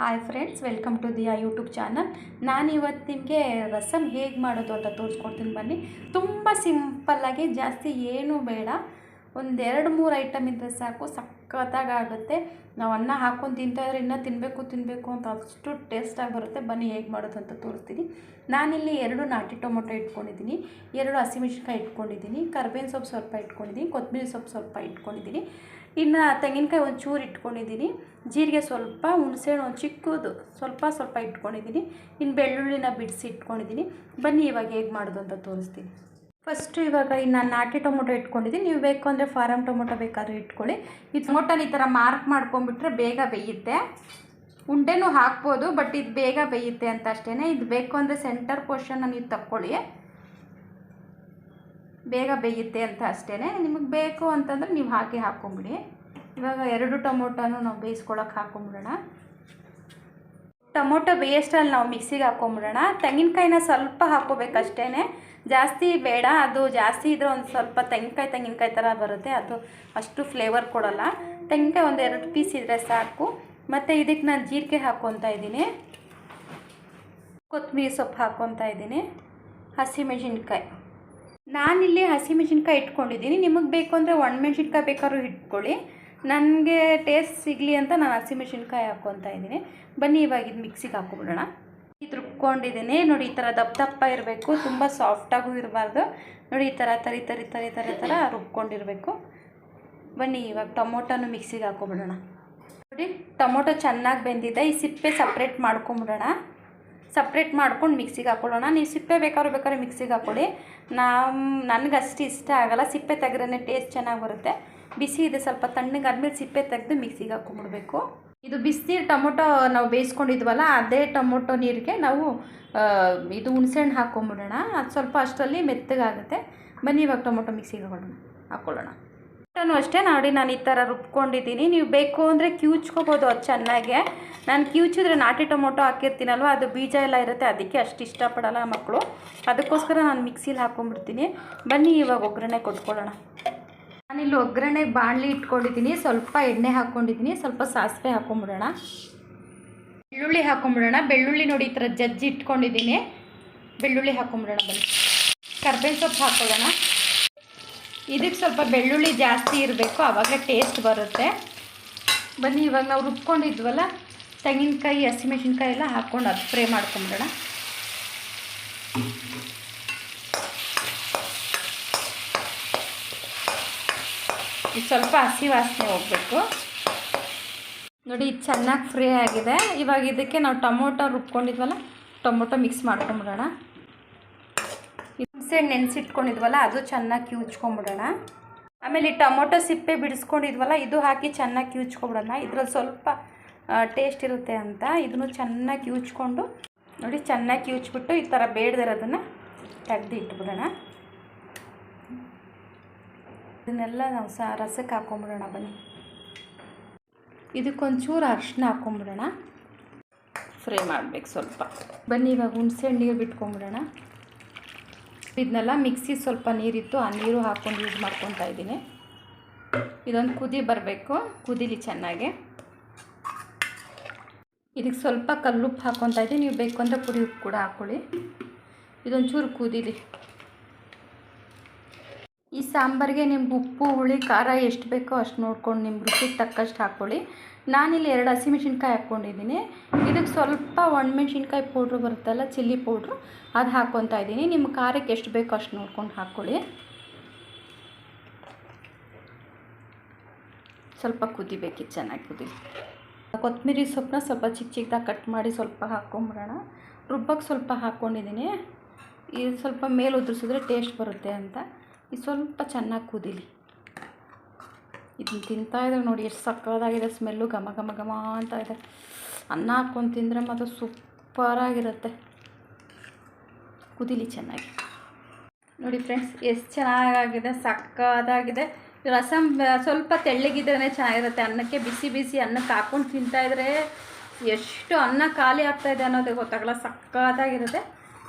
Hi friends welcome to Diya YouTube channel ನಾನು ಇವತ್ತು ನಿಮಗೆ ರಸಮ್ ಹೇಗೆ ಮಾಡೋದು ಅಂತ ತೋರಿಸ್ಕೊಡ್ತೀನಿ ಬನ್ನಿ. ತುಂಬ ಸಿಂಪಲ್ಲಾಗಿ ಜಾಸ್ತಿ ಏನೂ ಬೇಡ. ಒಂದೆರಡು ಮೂರು ಐಟಮ್ ಇದ್ದರೆ ಸಾಕು ಸಖತ್ತಾಗಿ ಆಗುತ್ತೆ ನಾವು ಅನ್ನ ಹಾಕ್ಕೊಂಡು ತಿಂತಾಯಿದ್ರೆ ಇನ್ನೂ ತಿನ್ನಬೇಕು ತಿನ್ನಬೇಕು ಅಂತ ಅಷ್ಟು ಟೇಸ್ಟಾಗಿ ಬರುತ್ತೆ. ಬನ್ನಿ ಹೇಗೆ ಮಾಡೋದು ಅಂತ ತೋರಿಸ್ತೀನಿ. ನಾನಿಲ್ಲಿ ಎರಡು ನಾಟಿ ಟೊಮೊಟೊ ಇಟ್ಕೊಂಡಿದ್ದೀನಿ, ಎರಡು ಹಸಿಮೆಣ್ಸಿನ್ಕಾಯಿ ಇಟ್ಕೊಂಡಿದ್ದೀನಿ, ಕರ್ಬೇವಿನ ಸೊಪ್ಪು ಸ್ವಲ್ಪ ಇಟ್ಕೊಂಡಿದ್ದೀನಿ ಕೊತ್ತಂಬರಿ ಸೊಪ್ಪು ಸ್ವಲ್ಪ ಇಟ್ಕೊಂಡಿದ್ದೀನಿ. ಇನ್ನು ತೆಂಗಿನಕಾಯಿ ಒಂದು ಚೂರು ಇಟ್ಕೊಂಡಿದ್ದೀನಿ. ಜೀರಿಗೆ ಸ್ವಲ್ಪ, ಹುಣಸೆಹಣ್ಣು ಒಂದು ಚಿಕ್ಕದು ಸ್ವಲ್ಪ ಸ್ವಲ್ಪ ಇಟ್ಕೊಂಡಿದ್ದೀನಿ. ಇನ್ನು ಬೆಳ್ಳುಳ್ಳಿನ ಬಿಡಿಸಿ ಇಟ್ಕೊಂಡಿದ್ದೀನಿ. ಬನ್ನಿ ಇವಾಗ ಹೇಗೆ ಮಾಡೋದು ಅಂತ ತೋರಿಸ್ತೀನಿ. ಫಸ್ಟು ಇವಾಗ ಇನ್ನು ನಾಟಿ ಟೊಮೊಟೊ ಇಟ್ಕೊಂಡಿದ್ದೀನಿ. ನೀವು ಬೇಕು ಅಂದರೆ ಫಾರಮ್ ಟೊಮೊಟೊ ಬೇಕಾದ್ರೂ ಇಟ್ಕೊಳ್ಳಿ. ಈ ಟೊಮೊಟೊನ ಈ ಥರ ಮಾರ್ಕ್ ಮಾಡ್ಕೊಂಬಿಟ್ರೆ ಬೇಗ ಬೇಯುತ್ತೆ. ಉಂಡೆನೂ ಹಾಕ್ಬೋದು, ಬಟ್ ಇದು ಬೇಗ ಬೇಯುತ್ತೆ ಅಂತ ಅಷ್ಟೇ ಇದು ಬೇಕು ಅಂದರೆ ಸೆಂಟರ್ ಪೋರ್ಷನ್ನ ನೀವು ತಕ್ಕೊಳ್ಳಿ. ಬೇಗ ಬೇಯುತ್ತೆ ಅಂತ ಅಷ್ಟೇ ನಿಮಗೆ ಬೇಕು ಅಂತಂದ್ರೆ ನೀವು ಹಾಕಿ ಹಾಕ್ಕೊಂಬಿಡಿ ಇವಾಗ ಎರಡು ಟೊಮೊಟೊನು ನಾವು ಬೇಯಿಸ್ಕೊಳಕ್ಕೆ ಹಾಕ್ಕೊಂಬಿಡೋಣ ಟೊಮೊಟೊ ಬೇಯಷ್ಟಲ್ಲಿ ನಾವು ಮಿಕ್ಸಿಗೆ ಹಾಕೊಂಬಿಡೋಣ. ತೆಂಗಿನಕಾಯಿನ ಸ್ವಲ್ಪ ಹಾಕ್ಕೋಬೇಕಷ್ಟೇ ಜಾಸ್ತಿ ಬೇಡ, ಅದು ಜಾಸ್ತಿ ಇದ್ರೆ ಒಂದು ಸ್ವಲ್ಪ ತೆಂಗಿನಕಾಯಿ ತೆಂಗಿನಕಾಯಿ ಥರ ಬರುತ್ತೆ. ಅದು ಅಷ್ಟು ಫ್ಲೇವರ್ ಕೊಡೋಲ್ಲ. ತೆಂಗಿನಕಾಯಿ ಒಂದು ಎರಡು ಪೀಸ್ ಇದ್ದರೆ ಸಾಕು. ಮತ್ತು ಇದಕ್ಕೆ ನಾನು ಜೀರಿಗೆ ಹಾಕ್ಕೊತಾ ಇದ್ದೀನಿ. ಕೊತ್ತಂಬರಿ ಸೊಪ್ಪು ಹಾಕ್ಕೊತಾ ಇದ್ದೀನಿ. ಹಸಿಮೆಣಸಿನ್ಕಾಯಿ ನಾನಿಲ್ಲಿ ಹಸಿಮೆಣಸಿನ್ಕಾಯಿ ಇಟ್ಕೊಂಡಿದ್ದೀನಿ. ನಿಮಗೆ ಬೇಕು ಅಂದರೆ ಒಣಮೆಣ್ಸಿನ್ಕಾಯಿ ಬೇಕಾದ್ರೂ ಇಟ್ಕೊಳ್ಳಿ. ನನಗೆ ಟೇಸ್ಟ್ ಸಿಗಲಿ ಅಂತ ನಾನು ಹಸಿಮೆಣಸಿನ್ಕಾಯಿ ಹಾಕ್ಕೊತಾ ಇದ್ದೀನಿ. ಬನ್ನಿ ಇವಾಗ ಇದು ಮಿಕ್ಸಿಗೆ ಹಾಕ್ಕೊಬಿಡೋಣ ರುಬ್ಕೊಂಡಿದ್ದೀನಿ ನೋಡಿ, ಈ ಥರ ದಪ್ಪ ದಪ್ಪ ಇರಬೇಕು. ತುಂಬ ಸಾಫ್ಟಾಗೂ ಇರಬಾರ್ದು. ನೋಡಿ, ಈ ಥರ ತರಿ ತರಿ ತರಿ ತರಿ ಥರ ರುಬ್ಕೊಂಡಿರಬೇಕು. ಬನ್ನಿ, ಇವಾಗ ಟೊಮೊಟೊನು ಮಿಕ್ಸಿಗೆ ಹಾಕೊಂಬಿಡೋಣ. ನೋಡಿ, ಟೊಮೊಟೊ ಚೆನ್ನಾಗಿ ಬೆಂದಿದೆ. ಈ ಸಿಪ್ಪೆ ಸಪ್ರೇಟ್ ಮಾಡ್ಕೊಂಬಿಡೋಣ. ಸಪ್ರೇಟ್ ಮಾಡ್ಕೊಂಡು ಮಿಕ್ಸಿಗೆ ಹಾಕೊಳ್ಳೋಣ ನೀವು ಸಿಪ್ಪೆ ಬೇಕಾದ್ರೂ ಬೇಕಾದ್ರೆ ಮಿಕ್ಸಿಗೆ ಹಾಕೊಳ್ಳಿ ನಮ್ಮ ನನಗೆ ಅಷ್ಟು ಇಷ್ಟ ಆಗಲ್ಲ. ಸಿಪ್ಪೆ ತೆಗ್ರೇ ಟೇಸ್ಟ್ ಚೆನ್ನಾಗಿ ಬರುತ್ತೆ. ಬಿಸಿ ಇದೆ ಸ್ವಲ್ಪ ತಣ್ಣಗೆ ಆದಮೇಲೆ ಸಿಪ್ಪೆ ತೆಗೆದು ಮಿಕ್ಸಿಗೆ ಹಾಕ್ಕೊಂಬಿಡ್ಬೇಕು ಇದು ಬಿಸಿನೀರು ಟೊಮೊಟೊ ನಾವು ಬೇಯಿಸ್ಕೊಂಡಿದ್ವಲ್ಲ, ಅದೇ ಟೊಮೊಟೊ ನೀರಿಗೆ ನಾವು ಇದು ಹುಣ್ಸೆಹಣ್ಣು ಹಾಕ್ಕೊಂಬಿಡೋಣ. ಅದು ಸ್ವಲ್ಪ ಅಷ್ಟರಲ್ಲಿ ಮೆತ್ತಗಾಗುತ್ತೆ. ಬನ್ನಿ ಇವಾಗ ಟೊಮೊಟೊ ಮಿಕ್ಸಿಗೆ ಹಾಕೊಳ್ಳೋಣ ಹಾಕ್ಕೊಳ್ಳೋಣ ಟೊಮೊಟೊನೂ ಅಷ್ಟೇ ನೋಡಿ ನಾನು ಈ ಥರ ರುಬ್ಕೊಂಡಿದ್ದೀನಿ. ನೀವು ಬೇಕು ಅಂದರೆ ಕ್ಯೂಚ್ಕೋಬೋದು ಅದು ಚೆನ್ನಾಗೆ. ನಾನು ಕ್ಯೂಚಿದ್ರೆ ನಾಟಿ ಟೊಮೊಟೊ ಹಾಕಿರ್ತೀನಲ್ವ, ಅದು ಬೀಜ ಎಲ್ಲ ಇರುತ್ತೆ, ಅದಕ್ಕೆ ಅಷ್ಟು ಇಷ್ಟಪಡಲ್ಲ ಮಕ್ಕಳು. ಅದಕ್ಕೋಸ್ಕರ ನಾನು ಮಿಕ್ಸಿಲಿ ಹಾಕ್ಕೊಂಬಿಡ್ತೀನಿ. ಬನ್ನಿ ಇವಾಗ ಒಗ್ಗರಣೆ ಕೊಟ್ಕೊಳ್ಳೋಣ. ನಾನಿಲ್ಲಿ ಒಗ್ಗರಣೆ ಬಾಣಲಿ ಇಟ್ಕೊಂಡಿದ್ದೀನಿ. ಸ್ವಲ್ಪ ಎಣ್ಣೆ ಹಾಕ್ಕೊಂಡಿದ್ದೀನಿ. ಸ್ವಲ್ಪ ಸಾಸಿವೆ ಹಾಕ್ಕೊಂಬಿಡೋಣ ಬೆಳ್ಳುಳ್ಳಿ ಹಾಕ್ಕೊಂಬಿಡೋಣ ಬೆಳ್ಳುಳ್ಳಿ ನೋಡಿ ಈ ಥರ ಜಜ್ಜಿ ಇಟ್ಕೊಂಡಿದ್ದೀನಿ. ಬೆಳ್ಳುಳ್ಳಿ ಹಾಕ್ಕೊಂಬಿಡೋಣ ಬನ್ನಿ. ಕರ್ಬೇವಿನ ಸೊಪ್ಪು ಹಾಕ್ಕೊಳ್ಳೋಣ. ಇದಕ್ಕೆ ಸ್ವಲ್ಪ ಬೆಳ್ಳುಳ್ಳಿ ಜಾಸ್ತಿ ಇರಬೇಕು. ಆವಾಗ ಟೇಸ್ಟ್ ಬರುತ್ತೆ. ಬನ್ನಿ, ಇವಾಗ ನಾವು ರುಬ್ಕೊಂಡಿದ್ವಲ್ಲ, ತೆಂಗಿನಕಾಯಿ ಹಸಿಮೆಣ್ಸಿನ್ಕಾಯಿ ಎಲ್ಲ ಹಾಕ್ಕೊಂಡು ಅದು ಫ್ರೈ ಮಾಡ್ಕೊಂಬಿಡೋಣ ಇದು ಸ್ವಲ್ಪ ಹಸಿ ವಾಸನೆ ಹೋಗಬೇಕು. ನೋಡಿ, ಇದು ಚೆನ್ನಾಗಿ ಫ್ರೈ ಆಗಿದೆ. ಇವಾಗ ಇದಕ್ಕೆ ನಾವು ಟೊಮೊಟೊ ರುಬ್ಕೊಂಡಿದ್ವಲ್ಲ, ಟೊಮೊಟೊ ಮಿಕ್ಸ್ ಮಾಡ್ಕೊಂಬಿಡೋಣ. ಹುಣಸೆಹಣ್ಣು ನೆನೆಸಿಟ್ಕೊಂಡಿದ್ವಲ್ಲ, ಅದು ಚೆನ್ನಾಗಿ ಕಿವುಚ್ಕೊಂಬಿಡೋಣ. ಆಮೇಲೆ ಈ ಟೊಮೊಟೊ ಸಿಪ್ಪೆ ಬಿಡಿಸ್ಕೊಂಡಿದ್ವಲ್ಲ, ಇದು ಹಾಕಿ ಚೆನ್ನಾಗಿ ಕಿವುಚ್ಕೊಂಬಿಡೋಣ. ಇದ್ರಲ್ಲಿ ಸ್ವಲ್ಪ ಟೇಸ್ಟ್ ಇರುತ್ತೆ ಅಂತ ಇದನ್ನು ಚೆನ್ನಾಗಿ ಕಿವುಚ್ಕೊಂಡು, ನೋಡಿ, ಚೆನ್ನಾಗಿ ಕಿವುಚ್ಬಿಟ್ಟು ಈ ಥರ ಬೇಡದಿರೋದನ್ನು ತೆಗ್ದು ಇಟ್ಬಿಡೋಣ ಇದನ್ನೆಲ್ಲ ನಾವು ಸ ರಸಕ್ಕೆ ಹಾಕೊಂಬಿಡೋಣ ಬನ್ನಿ. ಇದಕ್ಕೊಂಚೂರು ಅರಿಶಿನ ಹಾಕೊಂಬಿಡೋಣ. ಫ್ರೈ ಮಾಡಬೇಕು ಸ್ವಲ್ಪ. ಬನ್ನಿ ಇವಾಗ ಹುಣಸೆ ನೀರು ಬಿಟ್ಕೊಂಬಿಡೋಣ. ಇದನ್ನೆಲ್ಲ ಮಿಕ್ಸಿ ಸ್ವಲ್ಪ ನೀರಿತ್ತು ಆ ನೀರು ಹಾಕ್ಕೊಂಡು ಯೂಸ್ ಮಾಡ್ಕೊತಾ ಇದ್ದೀನಿ. ಇದೊಂದು ಕುದಿ ಬರಬೇಕು ಕುದೀಲಿ ಚೆನ್ನಾಗಿ. ಇದಕ್ಕೆ ಸ್ವಲ್ಪ ಕಲ್ಲುಪ್ಪು ಹಾಕ್ಕೊತಾ ಇದ್ದೀನಿ. ನೀವು ಬೇಕು ಅಂದರೆ ಪುಡಿ ಉಪ್ಪು ಕೂಡ ಹಾಕ್ಕೊಳ್ಳಿ ಇದೊಂಚೂರು ಕುದಿಲಿ. ಸಾಂಬಾರಿಗೆ ನಿಮ್ಗೆ ಉಪ್ಪು, ಹುಳಿ, ಖಾರ ಎಷ್ಟು ಬೇಕೋ ಅಷ್ಟು ನೋಡ್ಕೊಂಡು ನಿಮ್ಮ ರುಚಿಗೆ ತಕ್ಕಷ್ಟು ಹಾಕ್ಕೊಳ್ಳಿ. ನಾನಿಲ್ಲಿ ಎರಡು ಹಸಿಮೆಣ್ಸಿನ್ಕಾಯಿ ಹಾಕ್ಕೊಂಡಿದ್ದೀನಿ. ಇದಕ್ಕೆ ಸ್ವಲ್ಪ ಒಣಮೆಣ್ಸಿನ್ಕಾಯಿ ಪೌಡ್ರು ಬರುತ್ತಲ್ಲ, ಚಿಲ್ಲಿ ಪೌಡ್ರು, ಅದು ಹಾಕ್ಕೊತಾ ಇದ್ದೀನಿ. ನಿಮ್ಮ ಖಾರಕ್ಕೆ ಎಷ್ಟು ಬೇಕೋ ಅಷ್ಟು ನೋಡ್ಕೊಂಡು ಹಾಕ್ಕೊಳ್ಳಿ. ಸ್ವಲ್ಪ ಕುದಿಬೇಕು, ಚೆನ್ನಾಗಿ ಕುದಿ ಕೊತ್ತಂಬರಿ ಸೊಪ್ಪನ್ನ ಸ್ವಲ್ಪ ಚಿಕ್ಕ ಚಿಕ್ಕದಾಗಿ ಕಟ್ ಮಾಡಿ ಸ್ವಲ್ಪ ಹಾಕ್ಕೊಂಬಿಡೋಣ. ರುಬ್ಬಕ್ಕೆ ಸ್ವಲ್ಪ ಹಾಕ್ಕೊಂಡಿದ್ದೀನಿ. ಇದು ಸ್ವಲ್ಪ ಮೇಲೆ ಉದುರಿಸಿದ್ರೆ ಟೇಸ್ಟ್ ಬರುತ್ತೆ ಅಂತ. ಇದು ಸ್ವಲ್ಪ ಚೆನ್ನಾಗಿ ಕುದೀಲಿ. ಇದನ್ನು ತಿಂತಾ ಇದ್ರೆ ನೋಡಿ ಎಷ್ಟು ಸಕ್ಕದಾಗಿದೆ ಸ್ಮೆಲ್ಲು ಘಮ ಘಮ ಘಮ ಅಂತ ಇದೆ. ಅನ್ನ ಹಾಕ್ಕೊಂಡು ತಿಂದರೆ ಮಾತ್ರ ಸೂಪರಾಗಿರುತ್ತೆ ಕುದೀಲಿ ಚೆನ್ನಾಗಿ. ನೋಡಿ ಫ್ರೆಂಡ್ಸ್ ಎಷ್ಟು ಚೆನ್ನಾಗಾಗಿದೆ, ಸಕ್ಕದಾಗಿದೆ. ರಸಂ ಸ್ವಲ್ಪ ತೆಳ್ಳಗಿದ್ರೆ ಚೆನ್ನಾಗಿರುತ್ತೆ. ಅನ್ನಕ್ಕೆ ಬಿಸಿ ಬಿಸಿ ಅನ್ನಕ್ಕೆ ಹಾಕ್ಕೊಂಡು ತಿಂತಾಯಿದ್ರೆ ಎಷ್ಟು ಅನ್ನ ಖಾಲಿ ಆಗ್ತಾಯಿದೆ ಅನ್ನೋದು ಗೊತ್ತಾಗಲ್ಲ. ಸಕ್ಕದಾಗಿರುತ್ತೆ.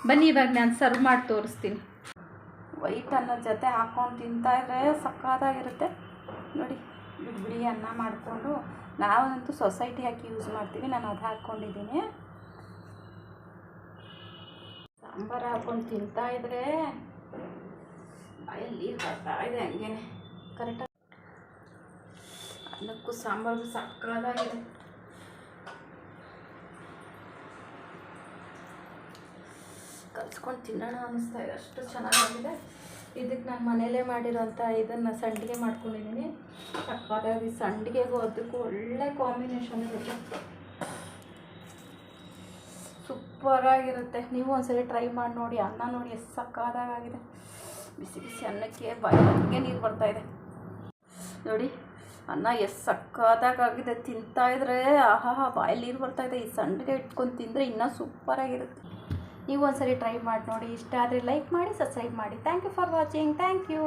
ಬನ್ನಿ ಇವಾಗ ನಾನು ಸರ್ವ್ ಮಾಡಿ ತೋರಿಸ್ತೀನಿ. ವೈಟ್ ಅನ್ನದ ಜೊತೆ ಹಾಕ್ಕೊಂಡು ತಿಂತಾಯಿದ್ರೆ ಸಕ್ಕತ್ತಾಗಿರುತ್ತೆ ನೋಡಿ ಬಿಡಿ ಬಿಡಿ ಅನ್ನ ಮಾಡಿಕೊಂಡು ನಾವಂತೂ ಸೊಸೈಟಿ ಹಾಕಿ ಯೂಸ್ ಮಾಡ್ತೀವಿ. ನಾನು ಅದು ಹಾಕ್ಕೊಂಡಿದ್ದೀನಿ ಸಾಂಬಾರು ಹಾಕ್ಕೊಂಡು ತಿಂತಾಯಿದ್ರೆ ಬಾಯಲ್ಲಿ ನೀರು ಬರ್ತಾ ಹಂಗೇನೆ. ಕರೆಕ್ಟಾಗಿ ಅನ್ನಕ್ಕೂ ಸಾಂಬಾರು ಸಕ್ಕದಾಗಿದೆ ಕಲ್ಸ್ಕೊಂಡು ತಿನ್ನೋಣ ಅನ್ನಿಸ್ತಾ ಇದೆ. ಅಷ್ಟು ಚೆನ್ನಾಗಿದೆ ಇದಕ್ಕೆ ನಾನು ಮನೇಲೇ ಮಾಡಿರೋಂಥ ಇದನ್ನು ಸಂಡಿಗೆ ಮಾಡ್ಕೊಂಡಿದ್ದೀನಿ ಹಾಗಾಗಿ ಸಂಡಿಗೆಗೂ ಅದಕ್ಕೂ ಒಳ್ಳೆ ಕಾಂಬಿನೇಷನ್ ಇರುತ್ತೆ. ಸೂಪರಾಗಿರುತ್ತೆ. ನೀವು ಒಂದ್ಸರಿ ಟ್ರೈ ಮಾಡಿ ನೋಡಿ. ಅನ್ನ ನೋಡಿ. ಎಷ್ಟು ಸಕ್ಕಾದಾಗಿದೆ ಬಿಸಿ ಬಿಸಿ ಅನ್ನಕ್ಕೆ ಬಾಯಿಗೆ ನೀರು ಬರ್ತಾ ಇದೆ. ನೋಡಿ, ಅನ್ನ ಎಷ್ಟು ಸಕ್ಕಾದಾಗಿದೆ ತಿಂತಾ ಇದ್ರೆ ಆಹಾ ಬಾಯಲ್ಲಿ ನೀರು ಬರ್ತಾ ಇದೆ. ಈ ಸಂಡಿಗೆ ಇಟ್ಕೊಂಡು ತಿಂದರೆ ಇನ್ನೂ ಸೂಪರಾಗಿರುತ್ತೆ. ನೀವು ಒಂದ್ಸರಿ ಟ್ರೈ ಮಾಡಿ ನೋಡಿ ಇಷ್ಟ ಆದರೆ ಲೈಕ್ ಮಾಡಿ ಸಬ್ಸ್ಕ್ರೈಬ್ ಮಾಡಿ. Thank you for watching thank you